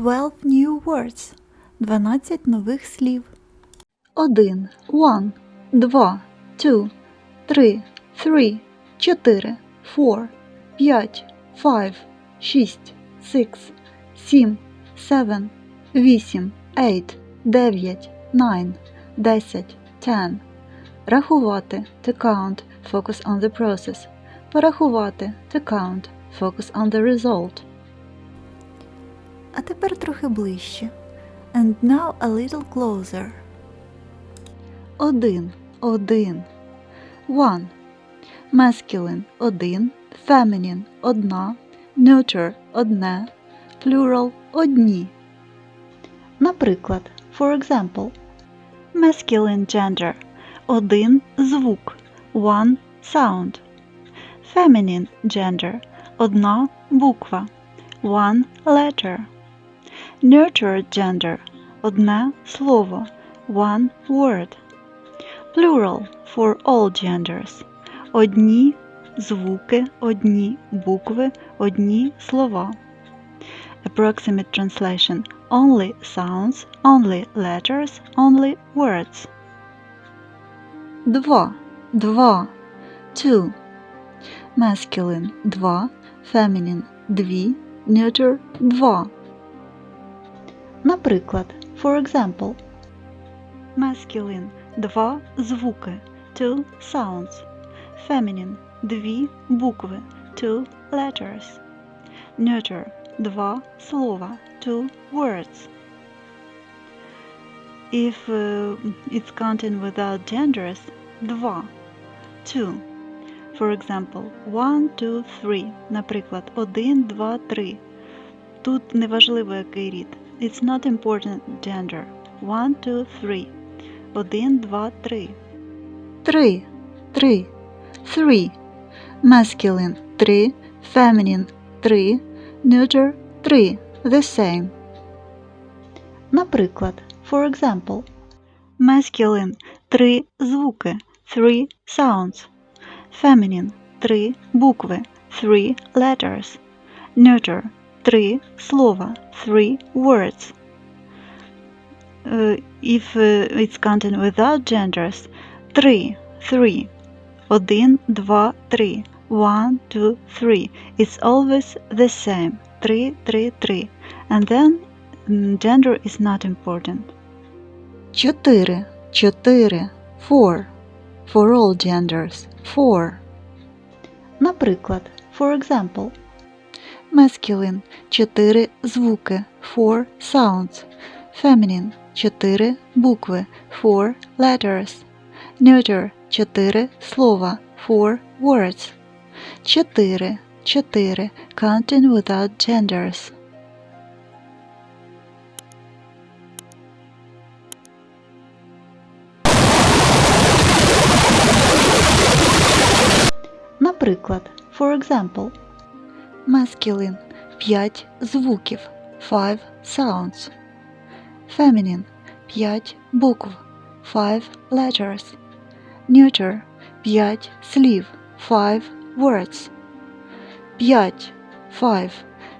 12 new words. 12 нових слів. Один, one, два, two, три, three, чотири, four, п'ять, five, шість, six, сім, seven, вісім, eight, дев'ять, nine, десять, ten. Рахувати to count, focus on the process. Порахувати to count, focus on the result. А тепер трохи ближче. And now a little closer. Один, один. One. Masculine – один, feminine – одна, neuter – одне, plural – одні. Наприклад, for example, masculine gender – один звук, one sound. Feminine gender – одна буква, one letter. Neuter gender – одне слово, one word. Plural for all genders. Одні звуки, одні букви, одні слова. Approximate translation only sounds, only letters, only words. Два. Два. Two. Masculine – два, feminine – дві, neuter – два. Наприклад, for example, masculine – два звуки, two sounds. Feminine – дві букви, two letters. Neuter – два слова, two words. If uh, it's counting without genders, два, two. For example, one, two, three. Наприклад, один, два, три. Тут неважливо, який рід. It's not important gender. One, two, three. Один, два, три. Три. Три. Three. Masculine – три. Feminine – три. Neuter – три. The same. Наприклад, for example. Masculine – три звуки. Three sounds. Feminine – три букви. Three letters. Neuter – три слова. Three words. Uh, if uh, it's counting without genders, три, three. Один, два, три. One, two, three. It's always the same. Три, три, три. And then mm, gender is not important. Чотири, чотири. Four. For all genders. Four. Наприклад, for example. Masculine – чотири звуки. Four sounds. Feminine – чотири букви. Four letters. Neuter – чотири слова. Four words. Чотири, чотири. Counting without genders. Наприклад, for example. Masculine – 5 звуків. Five sounds. Feminine – 5 букв. Five letters. Neuter – 5 слів. Five words. 5. Five.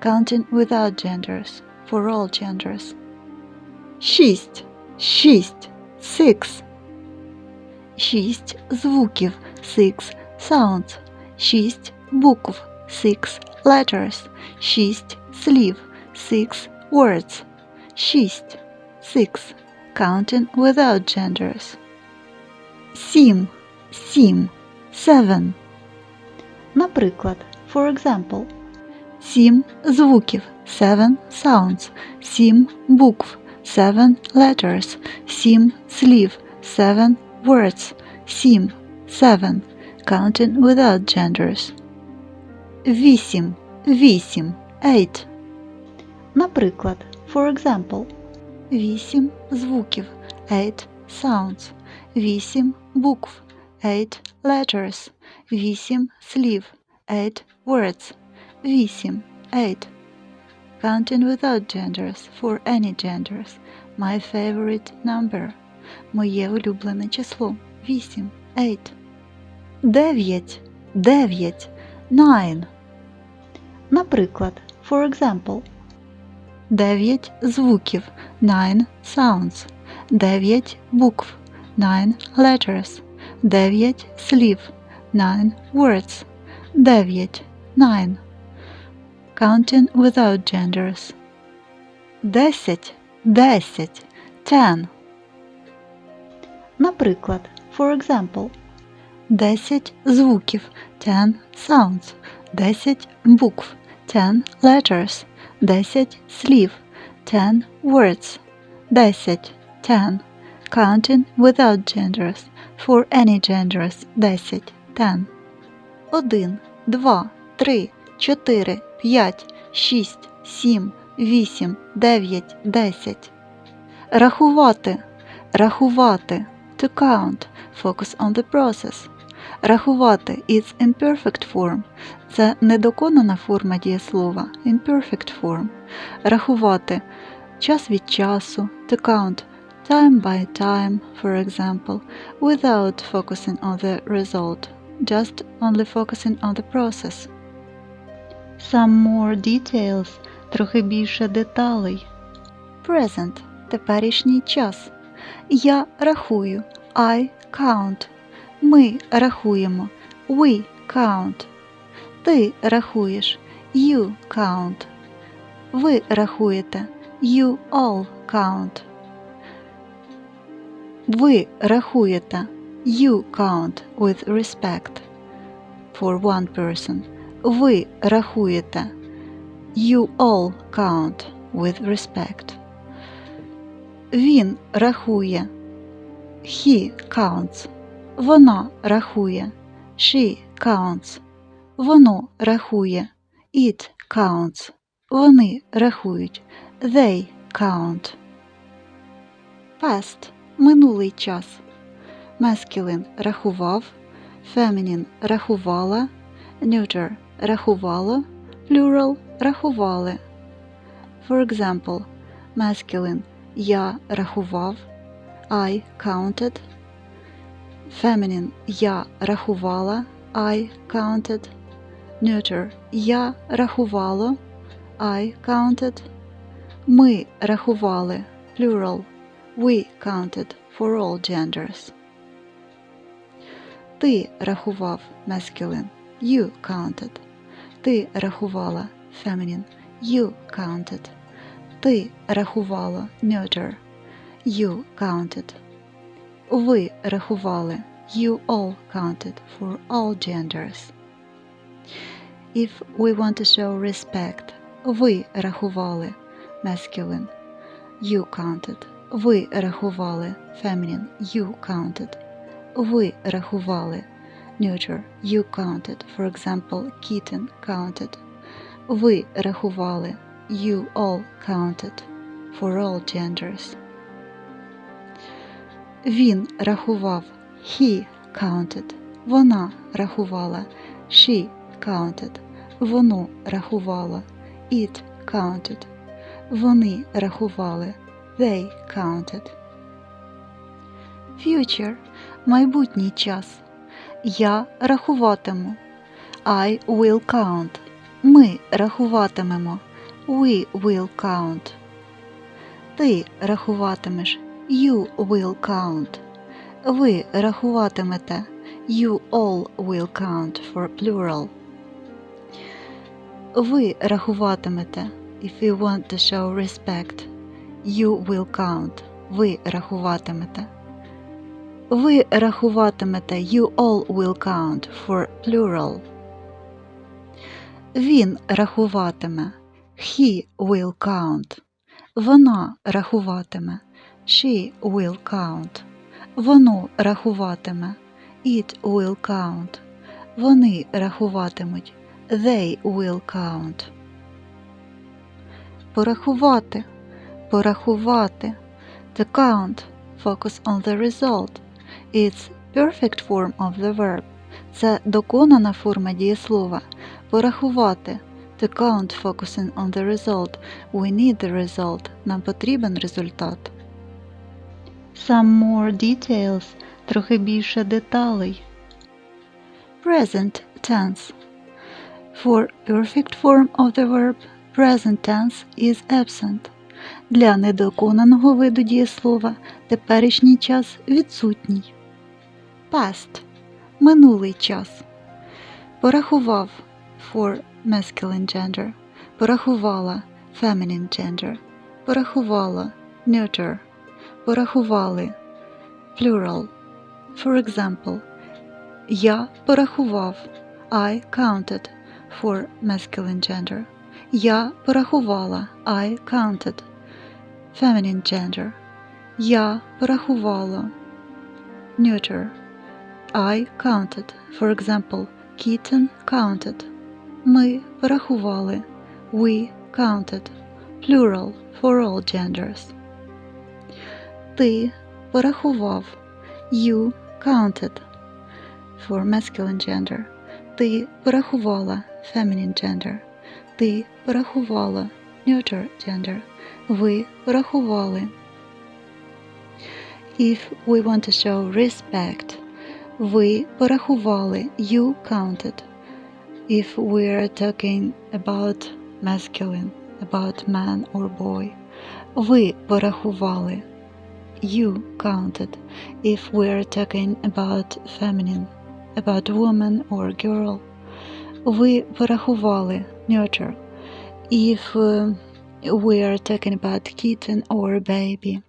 Counting without genders. For all genders. Шість. Шість. Six. Шість звуків. Six sounds. Шість букв. Six letters. Шість слів. Six words. Шість. Six. Counting without genders. Сім. Сім. Seven. Наприклад, for example. Сім звуків. Seven sounds. Сім букв. Seven letters. Сім слів. Seven words. Сім. Seven. Counting without genders. Вісім. Вісім. Eight. Наприклад, for example. Вісім звуків. Eight sounds. Вісім букв. Eight letters. Вісім слів. Eight words. Вісім. Eight. Counting without genders for any genders. My favorite number. Моє улюблене число. Вісім. Eight. Дев'ять. Дев'ять. Nine. Наприклад, for example. дев'ять звуків, nine sounds, дев'ять букв, nine letters, дев'ять слів, nine words, дев'ять, nine. Counting without genders. Десять, десять, ten. Наприклад, for example, десять звуків, ten sounds, десять букв, ten letters, десять слів, ten words, десять, ten. Counting without genders. For any genders, десять, ten. Один, два, три, чотири, п'ять, шість, сім, вісім, дев'ять, десять. Рахувати, рахувати. To count. Focus on the process. Рахувати is imperfect form. Це недоконана форма дієслова. Imperfect form. Рахувати час від часу. To count time by time, for example, without focusing on the result. Just only focusing on the process. Some more details. Трохи більше деталей. Present. Теперішній час. Я рахую. I count. Ми рахуємо. We count. Ти рахуєш. You count. Ви рахуєте. You all count. Ви рахуєте. You count with respect. For one person. Ви рахуєте. You all count with respect. Він рахує. He counts. Вона рахує. She counts. Воно рахує. It counts. Вони рахують. They count. Past – минулий час. Masculine – рахував. Feminine – рахувала. Neuter – рахувало. Plural – рахували. For example, masculine – я рахував. I counted. Feminine – я рахувала. I counted. Neuter – я рахувало. I counted. Ми рахували. Plural. We counted for all genders. Ти рахував. Masculine. You counted. Ти рахувала. Feminine. You counted. Ти рахувала. Neuter. You counted. Ви рахували. You all counted for all genders. If we want to show respect, ви рахували. Masculine. You counted. Ви рахували. Feminine. You counted. Ви рахували. Neuter. You counted. For example, kitten counted. Ви рахували. You all counted. For all genders. Він рахував. He counted. Вона рахувала. She counted. Воно рахувало. It counted. Вони рахували. They counted. Future – майбутній час. Я рахуватиму. I will count. Ми рахуватимемо. We will count. Ти рахуватимеш. You will count. Ви рахуватимете. You all will count for plural. Ви рахуватимете. If you want to show respect. You will count. Ви рахуватимете. Ви рахуватимете. You all will count for plural. Він рахуватиме. He will count. Вона рахуватиме. She will count. Воно рахуватиме. It will count. Вони рахуватимуть. They will count. Порахувати. Порахувати. To count. Focus on the result. It's perfect form of the verb. Це доконана форма дієслова. Порахувати. To count focusing on the result. We need the result. Нам потрібен результат. Some more details. Трохи більше деталей. Present tense. For perfect form of the verb, present tense is absent. Для недоконаного виду дієслова теперішній час відсутній. Past – минулий час. Порахував for masculine gender. Порахувала feminine gender. Порахувала neuter. Порахували plural. For example, я порахував I counted for masculine gender. Я порахувала I counted feminine gender. Я порахувала neuter. I counted. For example, Kitten counted. Ми порахували. We counted. Plural for all genders. Ти порахував. You counted. For masculine gender. Ти порахувала. Feminine gender. Ти порахувала. Neuter gender. Ви порахували. If we want to show respect, ви порахували. You counted. If we are talking about masculine, about man or boy, ви порахували. You counted. If we are talking about feminine, about woman or girl, ви порахували. Neuter. If uh, we are talking about kitten or baby,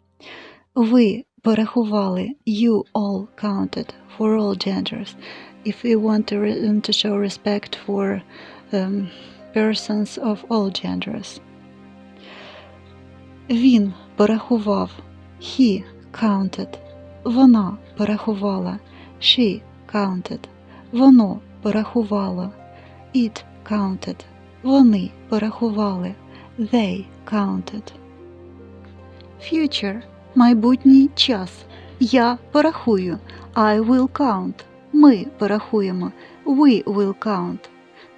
ви порахували. You all counted for all genders. If you want to, re- to show respect for um, persons of all genders. Він порахував. He counted. Вона порахувала. She counted. Воно порахувало. It counted. Вони порахували. They counted. Future – майбутній час. Я порахую. I will count. Ми порахуємо. We will count.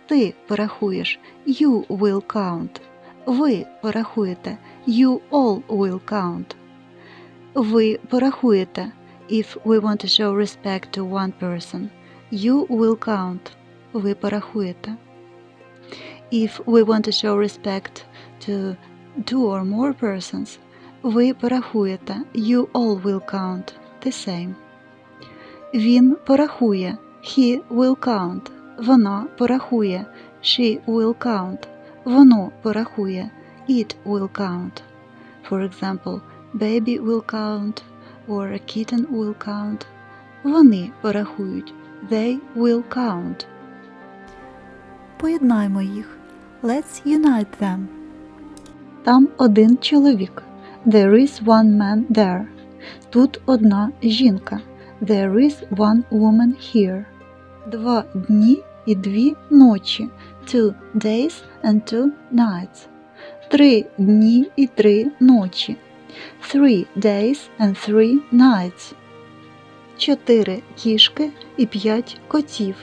Ти порахуєш. You will count. Ви порахуєте. You all will count. Ви порахуєте. If we want to show respect to one person. You will count. Ви порахуєте. If we want to show respect to two or more persons, ви порахуєте. You all will count. The same. Він порахує. He will count. Вона порахує. She will count. Воно порахує. It will count. For example, baby will count or a kitten will count. Вони порахують. They will count. Поєднаймо їх. Let's unite them. Там один чоловік. There is one man there. Тут одна жінка. There is one woman here. Два дні і дві ночі. Two days and two nights. Три дні і три ночі. Three days and three nights. Чотири кішки і п'ять котів.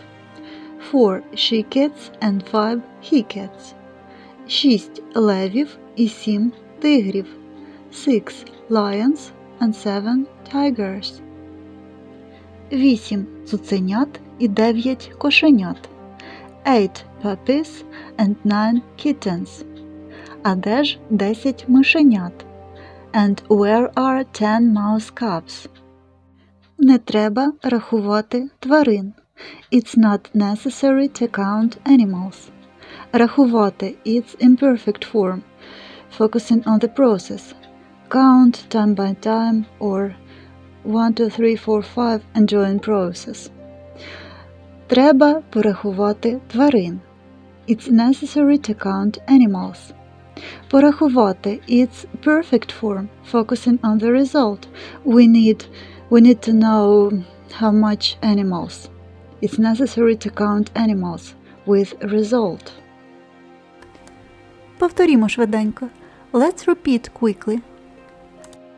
Four she-cats and five he-cats. Шість левів і сім тигрів. Six lions and seven tigers. Вісім цуценят і дев'ять кошенят. Eight puppies and nine kittens. А де ж десять мишенят? And where are ten mouse cubs? Не треба рахувати тварин. It's not necessary to count animals. Рахувати its imperfect form, focusing on the process. Count time by time or 1, 2, 3, 4, 5 and join process. Треба порахувати тварин. It's necessary to count animals. Порахувати its perfect form, focusing on the result. We need we need to know how much animals. It's necessary to count animals with result. Повторімо швиденько. Let's repeat quickly.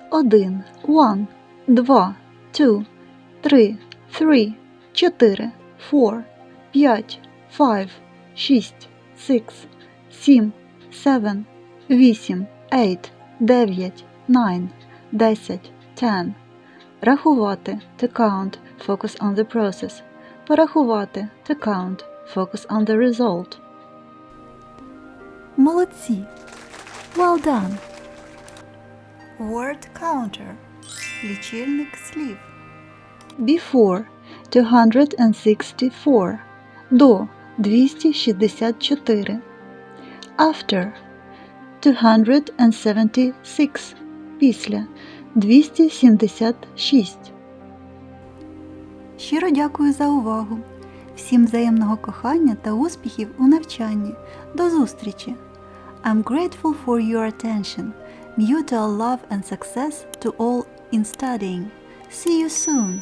Один, one, два, two, три, three, чотири, four, п'ять, five, шість, six, сім, seven, вісім, eight, дев'ять, nine, десять, ten. Рахувати to count, focus on the process. Порахувати to count, focus on the result. Молодці. Well done. Word counter. Лічильник слів. Before 264. До 264. After 276. Після 276. Щиро дякую за увагу. Всім взаємного кохання та успіхів у навчанні. До зустрічі! I'm grateful for your attention. Mutual love and success to all in studying. See you soon!